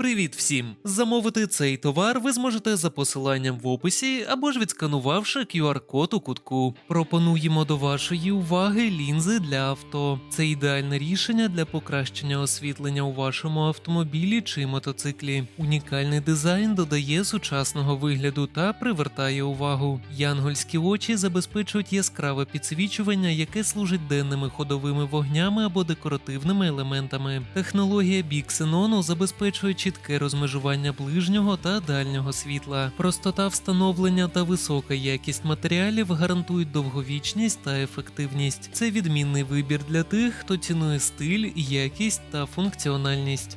Привіт всім! Замовити цей товар ви зможете за посиланням в описі або ж відсканувавши QR-код у кутку. Пропонуємо до вашої уваги лінзи для авто. Це ідеальне рішення для покращення освітлення у вашому автомобілі чи мотоциклі. Унікальний дизайн додає сучасного вигляду та привертає увагу. Янгольські очі забезпечують яскраве підсвічування, яке служить денними ходовими вогнями або декоративними елементами. Технологія Біксенону забезпечує чітке розмежування ближнього та дальнього світла. Простота встановлення та висока якість матеріалів гарантують довговічність та ефективність. Це відмінний вибір для тих, хто цінує стиль, якість та функціональність.